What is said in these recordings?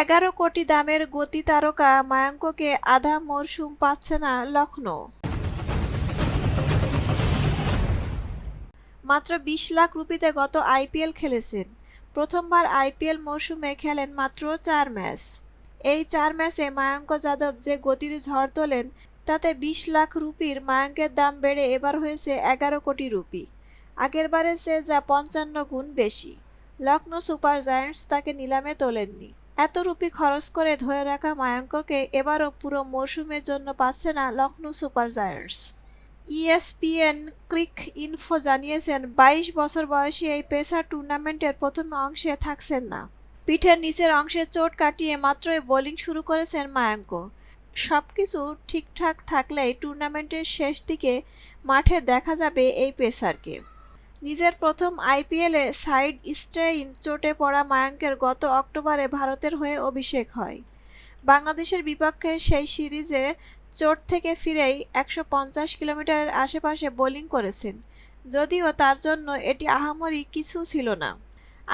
এগারো কোটি দামের গতি তারকা মায়াঙ্ককে আধা মরশুম পাচ্ছে না লখনৌ মাত্র বিশ লাখ রুপিতে গত আইপিএল খেলেছেন। প্রথমবার আইপিএল মরশুমে খেলেন মাত্র চার ম্যাচ। এই চার ম্যাচে মায়াঙ্ক যাদব যে গতির ঝড় তোলেন, তাতে বিশ লাখ রুপির মায়াঙ্কের দাম বেড়ে এবার হয়েছে এগারো কোটি রুপি। আগেরবারের চেয়ে যা পঞ্চান্ন গুণ বেশি। লখনৌ সুপার জায়ান্টস তাকে নিলামে তোলেননি। এত রুপি খরচ করে ধরে রাখা মায়াঙ্ককে এবারও পুরো মরশুমের জন্য পাচ্ছে না Lucknow super giants. ESPN Cricinfo জানিয়েছেন, বাইশ বছর বয়সী এই পেসার টুর্নামেন্টের প্রথম অংশে থাকছেন না। পিঠের নিচের অংশে চোট কাটিয়ে মাত্রই বোলিং শুরু করেছেন মায়াঙ্ক। সবকিছু ঠিকঠাক থাকলেই টুর্নামেন্টের শেষ দিকে মাঠে দেখা যাবে এই পেসারকে। নিজের প্রথম আইপিএলে সাইড স্ট্রেইন চোটে পড়া মায়াঙ্কের গত অক্টোবরে ভারতের হয়ে অভিষেক হয়। বাংলাদেশের বিপক্ষে সেই সিরিজে চোট থেকে ফিরেই একশো পঞ্চাশ কিলোমিটারের আশেপাশে বোলিং করেছেন, যদিও তার জন্য এটি আহামরি কিছু ছিল না।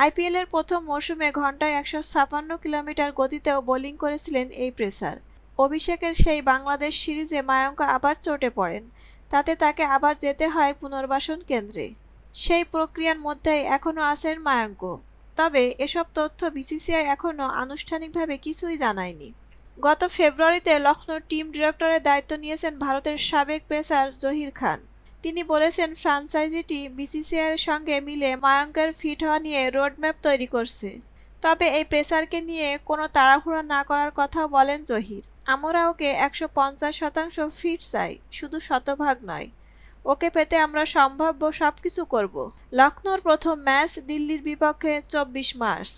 আইপিএলের প্রথম মৌসুমে ঘন্টায় একশো ছাপান্ন কিলোমিটার গতিতেও বোলিং করেছিলেন এই প্রেসার। অভিষেকের সেই বাংলাদেশ সিরিজে মায়ঙ্ক আবার চোটে পড়েন, তাতে তাকে আবার যেতে হয় পুনর্বাসন কেন্দ্রে। সেই প্রক্রিয়ার মধ্যেই এখনও আছেন মায়াঙ্ক। তবে এসব তথ্য বিসিসিআই এখনও আনুষ্ঠানিকভাবে কিছুই জানায়নি। গত ফেব্রুয়ারিতে লখনৌ টিম ডিরেক্টরের দায়িত্ব নিয়েছেন ভারতের সাবেক পেসার জহির খান। তিনি বলেছেন, ফ্রাঞ্চাইজিটি বিসিসিআইয়ের সঙ্গে মিলে মায়াঙ্কের ফিট হওয়া নিয়ে রোডম্যাপ তৈরি করছে। তবে এই প্রেসারকে নিয়ে কোনো তাড়াহুড়া না করার কথাও বলেন জহির। আমরা ওকে একশো পঞ্চাশ শতাংশ ফিট চাই, শুধু শতভাগ নয়। ওকে পেতে আমরা সম্ভাব্য সব কিছু করব। লখনৌর প্রথম ম্যাচ দিল্লির বিপক্ষে চব্বিশ মার্চ।